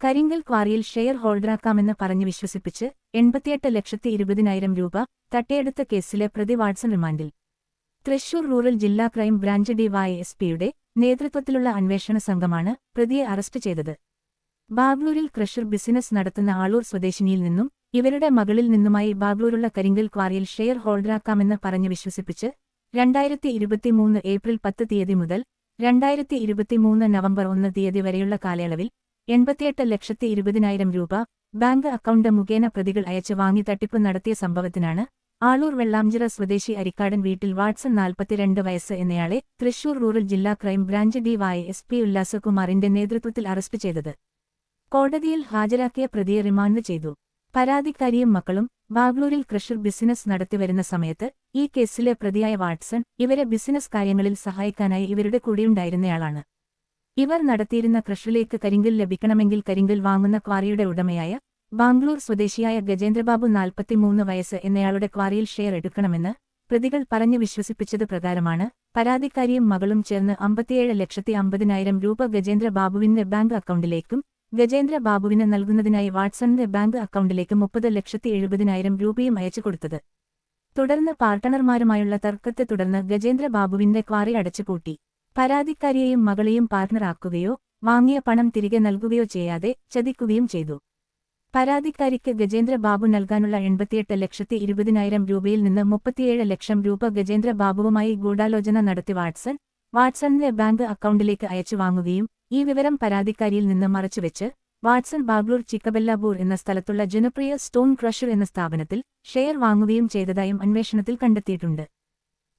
കരിങ്കൽ ക്വാറിയിൽ ഷെയർ ഹോൾഡറാക്കാമെന്ന് പറഞ്ഞ് വിശ്വസിപ്പിച്ച് എൺപത്തിയെട്ട് ലക്ഷത്തി ഇരുപതിനായിരം രൂപ തട്ടിയെടുത്ത കേസിലെ പ്രതി വാട്സൺ റിമാൻഡിൽ. തൃശൂർ റൂറൽ ജില്ലാ crime branch D Y S പിയുടെ നേതൃത്വത്തിലുള്ള അന്വേഷണ സംഘമാണ് പ്രതിയെ അറസ്റ്റ് ചെയ്തത്. ബാഗ്ലൂരിൽ ക്രഷർ ബിസിനസ് നടത്തുന്ന ആളൂർ സ്വദേശിനിയിൽ നിന്നും ഇവരുടെ മകളിൽ നിന്നുമായി ബാഗ്ലൂരുള്ള കരിങ്കൽ ക്വാറിയിൽ ഷെയർ ഹോൾഡറാക്കാമെന്ന് പറഞ്ഞ് വിശ്വസിപ്പിച്ച് രണ്ടായിരത്തി ഇരുപത്തിമൂന്ന് ഏപ്രിൽ പത്ത് തീയതി മുതൽ രണ്ടായിരത്തി ഇരുപത്തിമൂന്ന് നവംബർ ഒന്ന് തീയതി വരെയുള്ള കാലയളവിൽ എൺപത്തിയെട്ട് ലക്ഷത്തി ഇരുപതിനായിരം രൂപ ബാങ്ക് അക്കൗണ്ട് മുഖേന പ്രതികൾ അയച്ച് വാങ്ങി തട്ടിപ്പ് നടത്തിയ സംഭവത്തിനാണ് ആളൂർ വെള്ളാംചിറ സ്വദേശി അരിക്കാടൻ വീട്ടിൽ വാട്സൺ നാൽപ്പത്തിരണ്ട് വയസ്സ് എന്നയാളെ തൃശൂർ റൂറൽ ജില്ലാ crime branch D Y S P ഉല്ലാസകുമാറിന്റെ നേതൃത്വത്തിൽ അറസ്റ്റ് ചെയ്തത്. കോടതിയിൽ ഹാജരാക്കിയ പ്രതിയെ റിമാൻഡ് ചെയ്തു. പരാതിക്കാരിയും മക്കളും ബാഗ്ലൂരിൽ ക്രഷർ ബിസിനസ് നടത്തിവരുന്ന സമയത്ത് ഈ കേസിലെ പ്രതിയായ വാട്സൺ ഇവരെ ബിസിനസ് കാര്യങ്ങളിൽ സഹായിക്കാനായി ഇവരുടെ കൂടെയുണ്ടായിരുന്നയാളാണ്. ഇവർ നടത്തിയിരുന്ന ക്രഷറിലേക്ക് കരിങ്കൽ ലഭിക്കണമെങ്കിൽ കരിങ്കൽ വാങ്ങുന്ന ക്വാറിയുടെ ഉടമയായ ബാംഗ്ലൂർ സ്വദേശിയായ ഗജേന്ദ്രബാബു നാൽപ്പത്തിമൂന്ന് വയസ്സ് എന്നയാളുടെ ക്വാറിയിൽ ഷെയർ എടുക്കണമെന്ന് പ്രതികൾ പറഞ്ഞു വിശ്വസിപ്പിച്ചത് പ്രകാരമാണ്. പരാതിക്കാരിയും മകളും ചേർന്ന് അമ്പത്തിയേഴ് ലക്ഷത്തി അമ്പതിനായിരം രൂപ ഗജേന്ദ്രബാബുവിന്റെ ബാങ്ക് അക്കൗണ്ടിലേക്കും ഗജേന്ദ്ര ബാബുവിന് നൽകുന്നതിനായി വാട്സണിന്റെ ബാങ്ക് അക്കൗണ്ടിലേക്ക് മുപ്പത് ലക്ഷത്തി എഴുപതിനായിരം രൂപയും അയച്ചു കൊടുത്തത്. തുടർന്ന് പാർട്ട്ണർമാരുമായുള്ള തർക്കത്തെ തുടർന്ന് ഗജേന്ദ്ര ബാബുവിന്റെ ക്വാറി അടച്ചുപൂട്ടി. പരാതിക്കാരിയെയും മകളെയും പാർട്ട്ണറാക്കുകയോ വാങ്ങിയ പണം തിരികെ നൽകുകയോ ചെയ്യാതെ ചതിക്കുകയും ചെയ്തു. പരാതിക്കാരിക്ക് ഗജേന്ദ്ര ബാബു നൽകാനുള്ള എൺപത്തിയെട്ട് ലക്ഷത്തി ഇരുപതിനായിരം രൂപയിൽ നിന്ന് മുപ്പത്തിയേഴ് ലക്ഷം രൂപ ഗജേന്ദ്ര ബാബുവുമായി ഗൂഢാലോചന നടത്തി വാട്സൺ വാട്സണിന്റെ ബാങ്ക് അക്കൗണ്ടിലേക്ക് അയച്ചു വാങ്ങുകയും ഈ വിവരം പരാതിക്കാരിയിൽ നിന്ന് മറച്ചുവെച്ച് വാട്സൺ ബാഗ്ലൂർ ചിക്കബെല്ലാബൂർ എന്ന സ്ഥലത്തുള്ള ജനപ്രിയ സ്റ്റോൺ ക്രഷർ എന്ന സ്ഥാപനത്തിൽ ഷെയർ വാങ്ങുകയും ചെയ്തതായും അന്വേഷണത്തിൽ കണ്ടെത്തിയിട്ടുണ്ട്.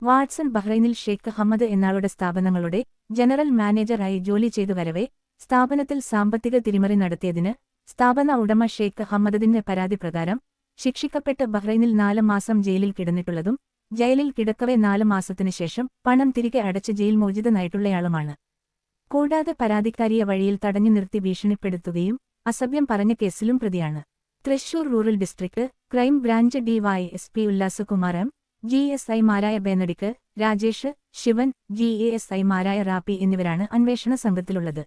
വാട്സൺ ബഹ്റൈനിൽ ഷെയ്ഖ് ഹമ്മദ് എന്നാളുടെ സ്ഥാപനങ്ങളുടെ ജനറൽ മാനേജറായി ജോലി ചെയ്തു വരവെ സ്ഥാപനത്തിൽ സാമ്പത്തിക തിരിമറി നടത്തിയതിന് സ്ഥാപന ഉടമ ഷെയ്ഖ് ഹമ്മദിന്റെ പരാതി പ്രകാരം ശിക്ഷിക്കപ്പെട്ട് ബഹ്റൈനിൽ നാല് മാസം ജയിലിൽ കിടന്നിട്ടുള്ളതും ജയിലിൽ കിടക്കവേ നാല് മാസത്തിനു ശേഷം പണം തിരികെ അടച്ച് ജയിൽ മോചിതനായിട്ടുള്ളയാളുമാണ്. കൂടാതെ പരാതിക്കാരിയെ വഴിയിൽ തടഞ്ഞു നിർത്തി ഭീഷണിപ്പെടുത്തുകയും അസഭ്യം പറഞ്ഞ കേസിലും പ്രതിയാണ്. Thrissur rural district crime branch D Y S P Ullasakumar M G S ഐമാരായ Benedict Rajesh Sivan G A S ഐമാരായ റാപ്പി എന്നിവരാണ് അന്വേഷണ സംഘത്തിലുള്ളത്.